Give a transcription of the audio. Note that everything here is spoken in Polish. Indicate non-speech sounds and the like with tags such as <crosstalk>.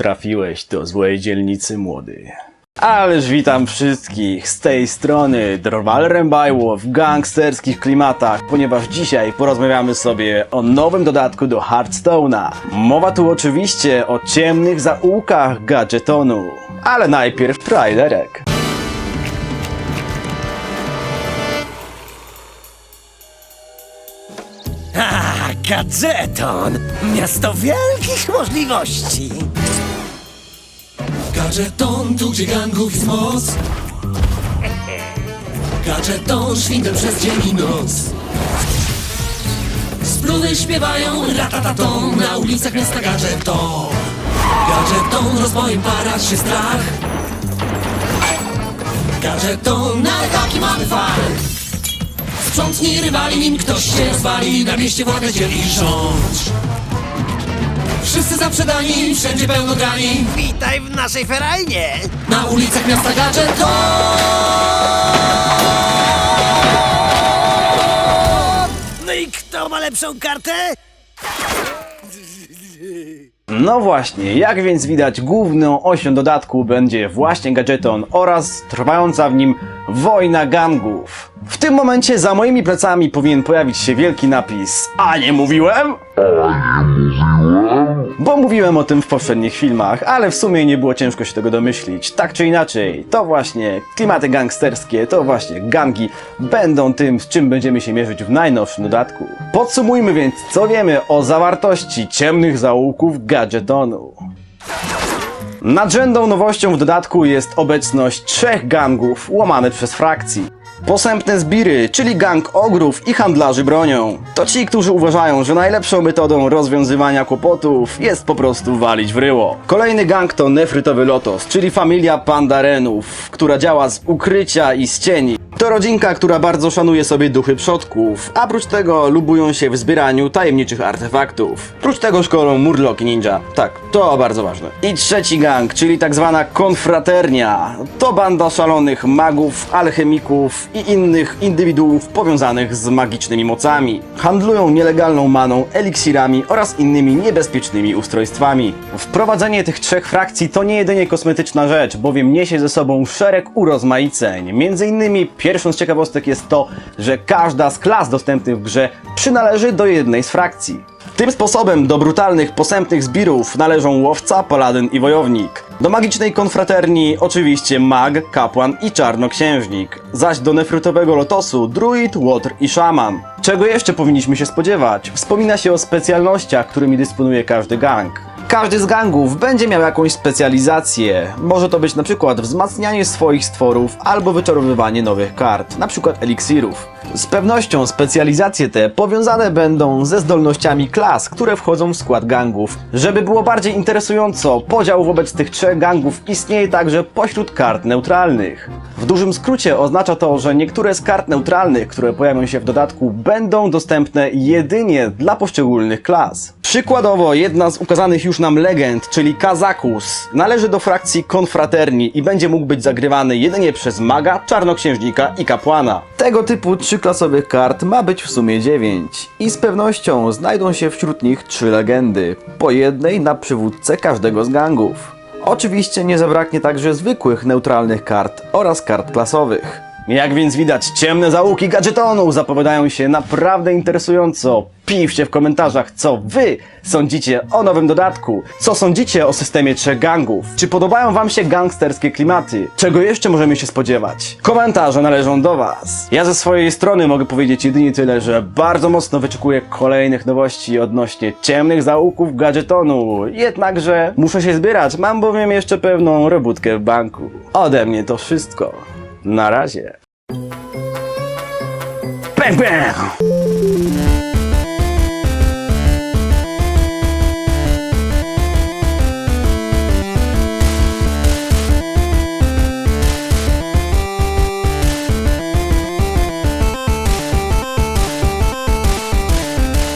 Trafiłeś do złej dzielnicy, młody. Ależ witam wszystkich z tej strony Drwal Rębajło w gangsterskich klimatach, ponieważ dzisiaj porozmawiamy sobie o nowym dodatku do Hearthstone'a. Mowa tu oczywiście o ciemnych zaułkach gadżetonu. Ale najpierw trailerek. <laughs> Gadżeton! Miasto wielkich możliwości! Gadżeton, tu gdzie gangów jest moc. Gadżeton, szwindel przez dzień i noc. Spluwy śpiewają ratataton Na ulicach miasta Gadżeton. Gadżeton, rozbojem parać się strach. Gadżeton, ale taki mamy fal. Sprzątnij rywali, nim ktoś się rozwali Na mieście władzę dzieli rządź Wszyscy zaprzedani, wszędzie pełno grani Witaj w naszej ferajnie! Na ulicach miasta Gadżeton No i kto ma lepszą kartę? No właśnie, jak więc widać, główną osią dodatku będzie właśnie gadżeton oraz trwająca w nim wojna gangów. W tym momencie za moimi plecami powinien pojawić się wielki napis A nie mówiłem? Bo mówiłem o tym w poprzednich filmach, ale w sumie nie było ciężko się tego domyślić. Tak czy inaczej, to właśnie klimaty gangsterskie, to właśnie gangi będą tym, z czym będziemy się mierzyć w najnowszym dodatku. Podsumujmy więc, co wiemy o zawartości ciemnych zaułków gadżetonu. Nadrzędną nowością w dodatku jest obecność trzech gangów łamane przez frakcji. Posępne zbiry, czyli gang ogrów i handlarzy bronią. To ci, którzy uważają, że najlepszą metodą rozwiązywania kłopotów jest po prostu walić w ryło. Kolejny gang to Nefrytowy Lotos, czyli familia pandarenów, która działa z ukrycia i z cieni. To rodzinka, która bardzo szanuje sobie duchy przodków, a prócz tego lubują się w zbieraniu tajemniczych artefaktów. Prócz tego szkolą Murloc i Ninja. Tak, to bardzo ważne. I trzeci gang, czyli tak zwana konfraternia. To banda szalonych magów, alchemików i innych indywiduów powiązanych z magicznymi mocami. Handlują nielegalną maną, eliksirami oraz innymi niebezpiecznymi ustrojstwami. Wprowadzenie tych trzech frakcji to nie jedynie kosmetyczna rzecz, bowiem niesie ze sobą szereg urozmaiceń. Między innymi pierwszą z ciekawostek jest to, że każda z klas dostępnych w grze przynależy do jednej z frakcji. Tym sposobem do brutalnych, posępnych zbirów należą łowca, paladyn i wojownik. Do magicznej konfraterni oczywiście mag, kapłan i czarnoksiężnik. Zaś do nefrytowego lotosu druid, łotr i szaman. Czego jeszcze powinniśmy się spodziewać? Wspomina się o specjalnościach, którymi dysponuje każdy gang. Każdy z gangów będzie miał jakąś specjalizację. Może to być na przykład wzmacnianie swoich stworów albo wyczarowywanie nowych kart, na przykład eliksirów. Z pewnością specjalizacje te powiązane będą ze zdolnościami klas, które wchodzą w skład gangów. Żeby było bardziej interesująco, podział wobec tych trzech gangów istnieje także pośród kart neutralnych. W dużym skrócie oznacza to, że niektóre z kart neutralnych, które pojawią się w dodatku, będą dostępne jedynie dla poszczególnych klas. Przykładowo, jedna z ukazanych już nam legend, czyli Kazakus, należy do frakcji konfraterni i będzie mógł być zagrywany jedynie przez maga, czarnoksiężnika i kapłana. Tego typu trzyklasowych kart ma być w sumie 9 i z pewnością znajdą się wśród nich trzy legendy, po jednej na przywódcę każdego z gangów. Oczywiście nie zabraknie także zwykłych neutralnych kart oraz kart klasowych. Jak więc widać, ciemne zaułki gadżetonu zapowiadają się naprawdę interesująco. Piszcie w komentarzach, co wy sądzicie o nowym dodatku. Co sądzicie o systemie trzech gangów? Czy podobają wam się gangsterskie klimaty? Czego jeszcze możemy się spodziewać? Komentarze należą do was. Ja ze swojej strony mogę powiedzieć jedynie tyle, że bardzo mocno wyczekuję kolejnych nowości odnośnie ciemnych zaułków gadżetonu. Jednakże muszę się zbierać, mam bowiem jeszcze pewną robótkę w banku. Ode mnie to wszystko. Na razie. Bang, bang!